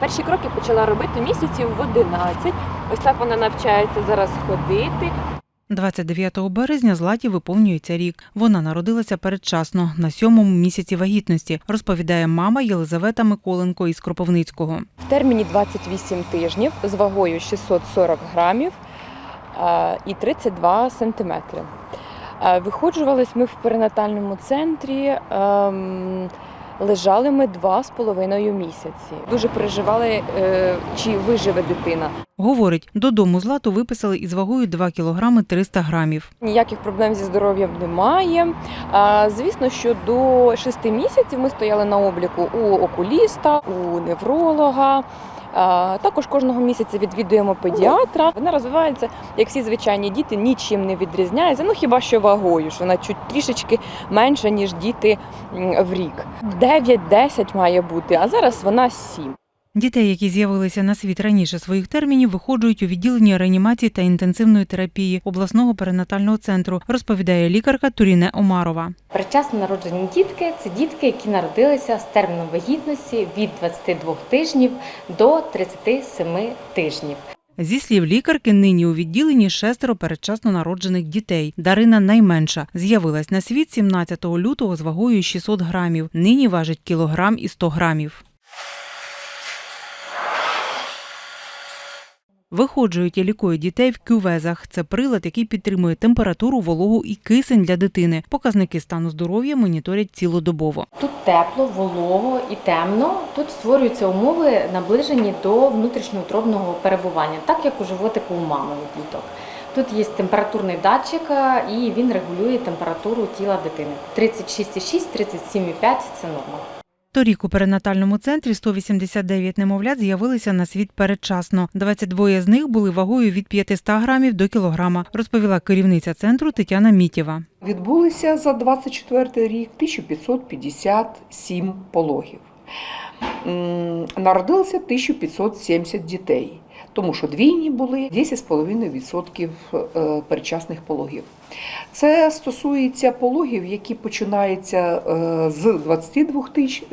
Перші кроки почала робити місяців в 11. Ось так вона навчається зараз ходити. 29 березня Златі виповнюється рік. Вона народилася передчасно на сьомому місяці вагітності, розповідає мама Єлизавета Миколенко із Кропивницького. В терміні 28 тижнів з вагою 640 грамів і 32 сантиметри. Виходжувались ми в перинатальному центрі. Лежали ми два з половиною місяці. Дуже переживали, е, чи виживе дитина. Говорить, додому Злату виписали із вагою 2 кілограми 300 грамів. Ніяких проблем зі здоров'ям немає. Звісно, що до 6 місяців ми стояли на обліку у окуліста, у невролога. Також кожного місяця відвідуємо педіатра. Вона розвивається, як всі звичайні діти, нічим не відрізняється. Ну хіба що вагою, що вона чуть трішечки менша, ніж діти в рік. 9-10 має бути, а зараз вона 7. Дітей, які з'явилися на світ раніше своїх термінів, виходжують у відділенні реанімації та інтенсивної терапії обласного перинатального центру, розповідає лікарка Туріне Омарова. Передчасно народжені дітки це дітки, які народилися з терміном вагітності від 22 тижнів до 37 тижнів. Зі слів лікарки, нині у відділенні шестеро передчасно народжених дітей. Дарина найменша. З'явилась на світ 17 лютого з вагою 600 грамів. Нині важить кілограм і 100 грамів. Виходжують і лікують дітей в кювезах. Це прилад, який підтримує температуру, вологу і кисень для дитини. Показники стану здоров'я моніторять цілодобово. Тут тепло, волого і темно. Тут створюються умови, наближені до внутрішньоутробного перебування, так як у животику у мами у діток. Тут є температурний датчик, е, і він регулює температуру тіла дитини. 36,6, 37,5 – це норма. Торік у перинатальному центрі 189 немовлят з'явилися на світ передчасно. 22 з них були вагою від 500 грамів до кілограма, розповіла керівниця центру Тетяна Мітєва. Відбулися за 24 рік 1557 пологів. Народилося 1570 дітей, тому що двійні були 10,5% е, передчасних пологів. Це стосується пологів, які починаються е, з 22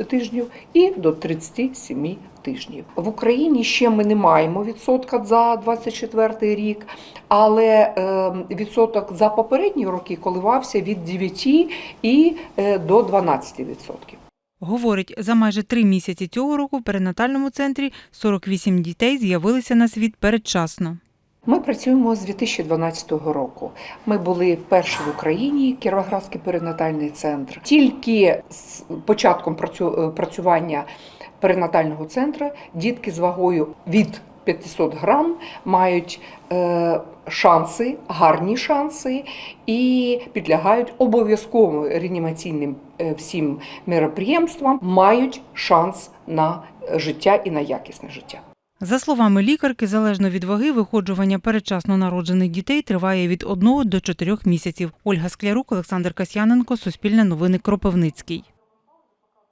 тижнів і до 37 тижнів. В Україні ще ми не маємо відсотка за 24 рік, але е, відсоток за попередні роки коливався від 9 і до 12 відсотків. Говорить, за майже три місяці цього року в перинатальному центрі 48 дітей з'явилися на світ передчасно. Ми працюємо з 2012 року. Ми були перші в Україні, Кіровоградський перинатальний центр. Тільки з початком е, працювання перинатального центру дітки з вагою від 500 грам мають е, шанси, гарні шанси і підлягають обов'язково реанімаційним е, всім мероприємствам, мають шанс на життя і на якісне життя. За словами лікарки, залежно від ваги, виходжування передчасно народжених дітей триває від 1 до 4 місяців. Ольга Склярук, Олександр Касьяненко, Суспільне новини Кропивницький.